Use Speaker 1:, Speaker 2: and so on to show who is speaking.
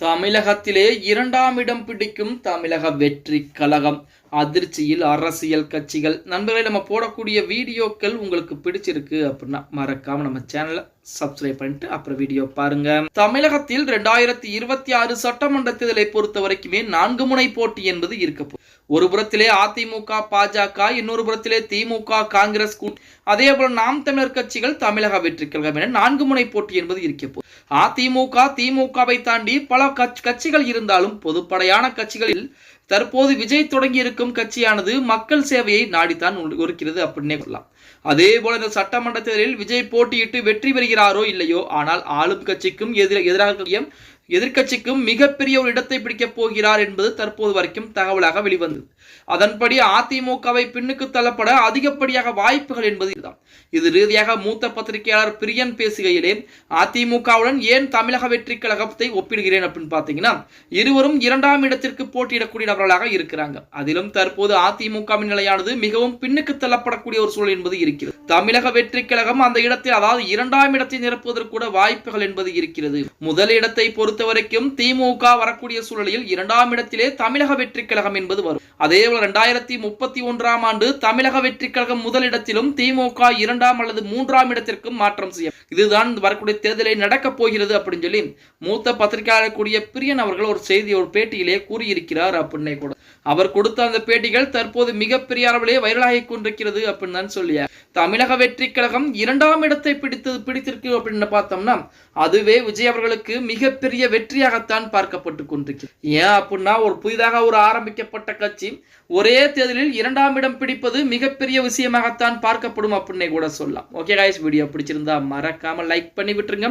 Speaker 1: தமிழகத்திலே இரண்டாம் இடம் பிடிக்கும் தமிழக வெற்றி கழகம். அதிர்ச்சியில் அரசியல் கட்சிகள். நண்பர்களை நம்ம போடக்கூடிய வீடியோக்கள் உங்களுக்கு பிடிச்சிருக்கு அப்படின்னா மறக்காம நம்ம சேனலை சப்ஸ்கிரைப் பண்ணிட்டு அப்புறம் வீடியோ பாருங்க. தமிழகத்தில் ரெண்டாயிரத்தி இருபத்தி ஆறு சட்டமன்ற தேர்தலை பொறுத்த வரைக்குமே நான்கு முனை போட்டி என்பது இருக்க ஒரு புறத்திலே அதிமுக பாஜக இன்னொரு புறத்திலே திமுக காங்கிரஸ் கூட் அதே போல நாம் தமிழர் கட்சிகள் தமிழக வெற்றி கழகம் என நான்கு முனை போட்டி என்பது இருக்க அதிமுக திமுகவை தாண்டி பல கட்சி- கட்சிகள் இருந்தாலும் பொதுப்படையான கட்சிகளில் தற்போது விஜய் தொடங்கி இருக்கும் கட்சியானது மக்கள் சேவையை நாடித்தான் இருக்கிறது அப்படின்னே சொல்லலாம். அதே போல இந்த சட்டமன்ற தேர்தலில் விஜய் போட்டியிட்டு வெற்றி பெறுகிறாரோ இல்லையோ ஆனால் ஆளும் கட்சிக்கும் எதிர எதிராக எதிர்கட்சிக்கும் மிகப்பெரிய ஒரு இடத்தை பிடிக்கப் போகிறார் என்பது தற்போது வரைக்கும் தகவலாக வெளிவந்தது. அதன்படி அதிமுகவை பின்னுக்கு தள்ளப்பட அதிகப்படியாக வாய்ப்புகள் என்பது இதுதான். இது ரீதியாக மூத்த பத்திரிகையாளர் பிரியன் பேசுகையிலே அதிமுகவுடன் ஏன் தமிழக வெற்றி கழகத்தை ஒப்பிடுகிறேன்? அப்படின்னு பார்த்தீங்கன்னா இருவரும் இரண்டாம் இடத்திற்கு போட்டியிடக்கூடிய நபர்களாக இருக்கிறாங்க. அதிலும் தற்போது அதிமுகவின் நிலையானது மிகவும் பின்னுக்கு தள்ளப்படக்கூடிய ஒரு சூழல் என்பது இருக்கிறது. தமிழக வெற்றி கழகம் அந்த இடத்தில் அதாவது இரண்டாம் இடத்தை நிரப்புவதற்கு கூட வாய்ப்புகள் என்பது இருக்கிறது. முதல் இடத்தை பொறுத்த வரைக்கும் திமுக வரக்கூடிய சூழலில் இரண்டாம் இடத்திலே தமிழக வெற்றி கழகம் என்பது வரும். அதேபோல் இரண்டாயிரத்தி முப்பத்தி ஒன்றாம் ஆண்டு தமிழக வெற்றி கழகம் முதலிடத்திலும் திமுக இரண்டாம் அல்லது மூன்றாம் இடத்திற்கும் மாற்றம் செய்யும் இதுதான் வரக்கூடிய தேர்தலை நடக்கப் போகிறது அப்படின்னு சொல்லி மூத்த பத்திரிகையாளர் கூடிய பிரியன் அவர்கள் ஒரு செய்தி ஒரு பேட்டியிலே கூறியிருக்கிறார் அப்படின்னே கூட. அவர் கொடுத்த அந்த பேட்டிகள் தற்போது மிகப்பெரிய அளவிலே வைரலாகி கொண்டிருக்கிறது அப்படின்னு தான் சொல்லிய. தமிழக வெற்றி கழகம் இரண்டாம் இடத்தை பிடித்தது பிடித்திருக்கு அப்படின்னு பார்த்தோம்னா அதுவே விஜய் அவர்களுக்கு மிகப்பெரிய வெற்றியாகத்தான் பார்க்கப்பட்டு கொண்டிருக்கு. ஏன் அப்படின்னா ஒரு புதிதாக ஒரு ஆரம்பிக்கப்பட்ட கட்சி ஒரே தேர்தலில் இரண்டாம் இடம் பிடிப்பது மிகப்பெரிய விஷயமாகத்தான் பார்க்கப்படும் அப்படின்னே கூட சொல்லலாம். ஓகே காய்ஸ் வீடியோ பிடிச்சிருந்தா மறக்காம லைக் பண்ணி விட்டுருங்க.